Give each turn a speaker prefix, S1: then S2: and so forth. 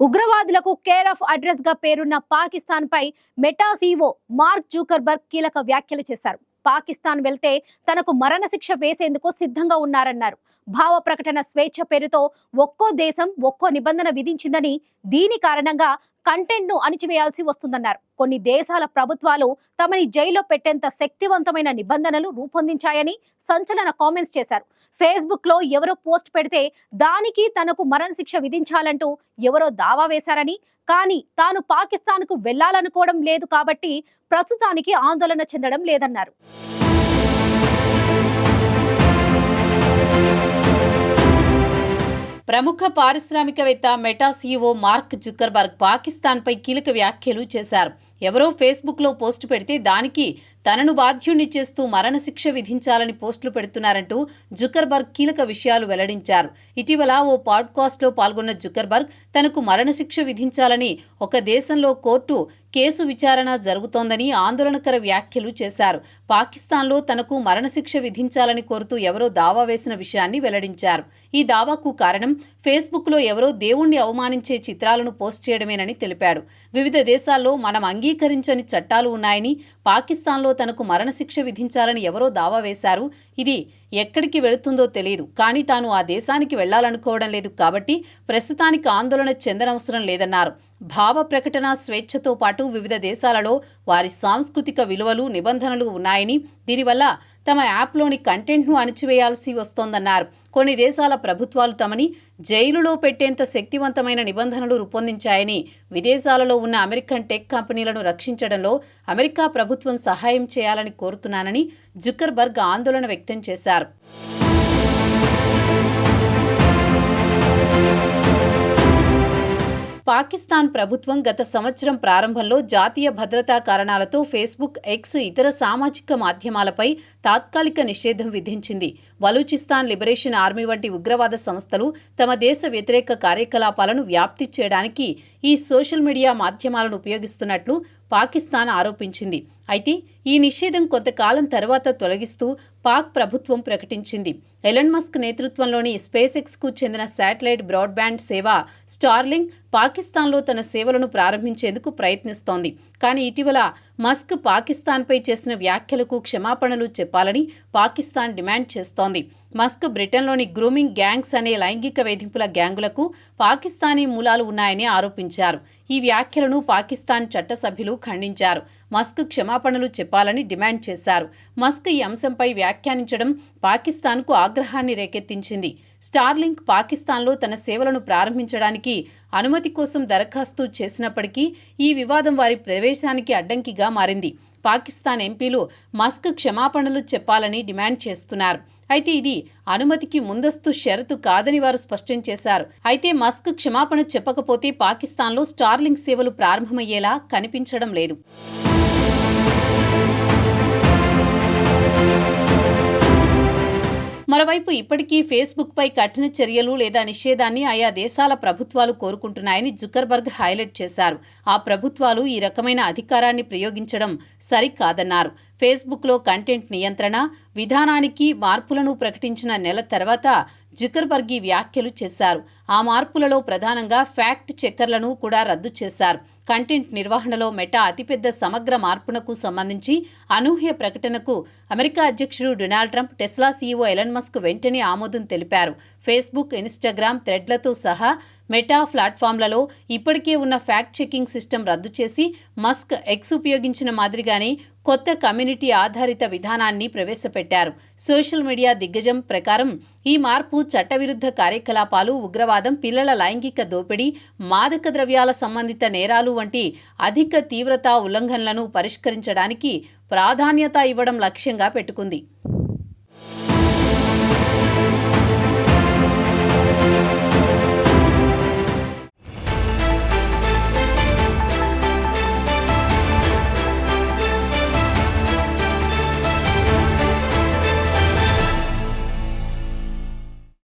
S1: ఉగ్రవాదులకు care of అడ్రస్గా పేరున్న పాకిస్తాన్ పై మెటా సీఓ మార్క్ జూకర్బర్గ్ కీలక వ్యాఖ్యలు చేశారు. పాకిస్తాన్ వెళ్తే తనకు మరణశిక్ష వేసేందుకు సిద్ధంగా ఉన్నారన్నారు. భావ ప్రకటన స్వేచ్ఛ పేరుతో ఒక్కో దేశం ఒక్కో నిబంధన విధించిందని దీని కారణంగా కంటెంట్ను అణిచివేయాల్సి వస్తుందన్నారు. కొన్ని దేశాల ప్రభుత్వాలు తమని జైల్లో పెట్టేంత శక్తివంతమైన నిబంధనలు రూపొందించాయని సంచలన కామెంట్స్ చేశారు. ఫేస్బుక్లో ఎవరో పోస్ట్ పెడితే దానికి తనకు మరణశిక్ష విధించాలంటూ ఎవరో దావా వేశారని కానీ తాను పాకిస్తాన్కు వెళ్ళాలనుకోవడం లేదు కాబట్టి ప్రస్తుతానికి ఆందోళన చెందడం లేదన్నారు.
S2: ప్రముఖ పారిశ్రామికవేత్త మెటా సీఈఓ మార్క్ జుకర్బర్గ్ పాకిస్తాన్పై కీలక వ్యాఖ్యలు చేశారు. ఎవరో ఫేస్బుక్లో పోస్టు పెడితే దానికి తనను బాధ్యుణ్ణి చేస్తూ మరణశిక్ష విధించాలని పోస్టులు పెడుతున్నారంటూ జుకర్బర్గ్ కీలక విషయాలు వెల్లడించారు. ఇటీవల ఓ పాడ్కాస్ట్లో పాల్గొన్న జుకర్బర్గ్ తనకు మరణశిక్ష విధించాలని ఒక దేశంలో కోర్టు కేసు విచారణ జరుగుతోందని ఆందోళనకర వ్యాఖ్యలు చేశారు. పాకిస్తాన్లో తనకు మరణశిక్ష విధించాలని కోరుతూ ఎవరో దావా వేసిన విషయాన్ని వెల్లడించారు. ఈ దావాకు కారణం ఫేస్బుక్లో ఎవరో దేవుణ్ణి అవమానించే చిత్రాలను పోస్ట్ చేయడమేనని తెలిపాడు. వివిధ దేశాల్లో మనం అంగీకరించని చట్టాలు ఉన్నాయని పాకిస్తాన్లో తనకు మరణశిక్ష విధించాలని ఎవరో దావా వేశారు. ఇది ఎక్కడికి వెళుతుందో తెలియదు. కానీ తాను ఆ దేశానికి వెళ్ళాలనుకోవడం లేదు కాబట్టి ప్రస్తుతానికి ఆందోళన చెందనవసరం లేదన్నారు. భావ ప్రకటన స్వేచ్ఛతో పాటు వివిధ దేశాలలో వారి సాంస్కృతిక విలువలు నిబంధనలు ఉన్నాయని దీనివల్ల తమ యాప్లోని కంటెంట్ను అణిచివేయాల్సి వస్తోందన్నారు. కొన్ని దేశాల ప్రభుత్వాలు తమని జైలులో పెట్టేంత శక్తివంతమైన నిబంధనలు రూపొందించాయని విదేశాలలో ఉన్న అమెరికన్ టెక్ కంపెనీలను రక్షించడంలో అమెరికా ప్రభుత్వం సహాయం చేయాలని కోరుతున్నానని జుకర్బర్గ్ ఆందోళన వ్యక్తం చేశారు. పాకిస్తాన్ ప్రభుత్వం గత సంవత్సరం ప్రారంభంలో జాతీయ భద్రతా కారణాలతో ఫేస్బుక్ ఎక్స్ ఇతర సామాజిక మాధ్యమాలపై తాత్కాలిక నిషేధం విధించింది. బలూచిస్తాన్ లిబరేషన్ ఆర్మీ వంటి ఉగ్రవాద సంస్థలు తమ దేశ వ్యతిరేక కార్యకలాపాలను వ్యాప్తి చేయడానికి ఈ సోషల్ మీడియా మాధ్యమాలను ఉపయోగిస్తున్నట్లు పాకిస్తాన్ ఆరోపించింది. అయితే ఈ నిషేధం కొంతకాలం తర్వాత తొలగిస్తూ పాక్ ప్రభుత్వం ప్రకటించింది. ఎలన్ మస్క్ నేతృత్వంలోని స్పేస్ ఎక్స్కు చెందిన శాటిలైట్ బ్రాడ్బ్యాండ్ సేవ స్టార్లింగ్ పాకిస్తాన్లో తన సేవలను ప్రారంభించేందుకు ప్రయత్నిస్తోంది. కానీ ఇటీవల మస్క్ పాకిస్తాన్పై చేసిన వ్యాఖ్యలకు క్షమాపణలు చెప్పాలని పాకిస్తాన్ డిమాండ్ చేస్తోంది. మస్క్ బ్రిటన్లోని గ్రూమింగ్ గ్యాంగ్స్ అనే లైంగిక వేధింపుల గ్యాంగులకు పాకిస్తానీ మూలాలు ఉన్నాయని ఆరోపించారు. ఈ వ్యాఖ్యలను పాకిస్తాన్ చట్టసభ్యులు ఖండించారు. మస్క్ క్షమాపణలు చెప్పాలని డిమాండ్ చేశారు. మస్క్ ఈ అంశంపై వ్యాఖ్యానించడం పాకిస్తాన్కు ఆగ్రహాన్ని రేకెత్తించింది. స్టార్లింక్ పాకిస్తాన్లో తన సేవలను ప్రారంభించడానికి అనుమతి కోసం దరఖాస్తు చేసినప్పటికీ ఈ వివాదం వారి ప్రవేశానికి అడ్డంకిగా మారింది. పాకిస్తాన్ ఎంపీలు మస్క్ క్షమాపణలు చెప్పాలని డిమాండ్ చేస్తున్నారు. అయితే ఇది అనుమతికి ముందస్తు షరతు కాదని వారు స్పష్టం చేశారు. అయితే మస్క్ క్షమాపణ చెప్పకపోతే పాకిస్తాన్లో స్టార్లింక్ సేవలు ప్రారంభమయ్యేలా కనిపించడం లేదు. మరోవైపు ఇప్పటికీ ఫేస్బుక్పై కఠిన చర్యలు లేదా నిషేధాన్ని ఆయా దేశాల ప్రభుత్వాలు కోరుకుంటున్నాయని జుకర్బర్గ్ హైలైట్ చేశారు. ఆ ప్రభుత్వాలు ఈ రకమైన అధికారాన్ని ప్రయోగించడం సరికాదన్నారు. ఫేస్బుక్లో కంటెంట్ నియంత్రణ విధానానికి మార్పులను ప్రకటించిన నెల తర్వాత జుకర్బర్గి వ్యాఖ్యలు చేశారు. ఆ మార్పులలో ప్రధానంగా ఫ్యాక్ట్ చెక్కర్లను కూడా రద్దు చేశారు. కంటెంట్ నిర్వహణలో మెటా అతిపెద్ద సమగ్ర మార్పునకు సంబంధించి అనూహ్య ప్రకటనకు అమెరికా అధ్యక్షుడు Donald Trump Tesla CEO Elon Musk వెంటనే ఆమోదం తెలిపారు. ఫేస్బుక్ ఇన్స్టాగ్రామ్ థ్రెడ్లతో సహా మెటా ప్లాట్ఫామ్లలో ఇప్పటికే ఉన్న ఫ్యాక్ట్ చెకింగ్ సిస్టమ్ రద్దు చేసి మస్క్ ఎక్స్ ఉపయోగించిన మాదిరిగానే కొత్త కమ్యూనిటీ ఆధారిత విధానాన్ని ప్రవేశపెట్టారు. సోషల్ మీడియా దిగ్గజం ప్రకారం ఈ మార్పు చట్టవిరుద్ధ కార్యకలాపాలు ఉగ్రవాదం పిల్లల లైంగిక దోపిడీ మాదక ద్రవ్యాల సంబంధిత నేరాలు వంటి అధిక తీవ్రత ఉల్లంఘనలను పరిష్కరించడానికి ప్రాధాన్యత ఇవ్వడం లక్ష్యంగా పెట్టుకుంది.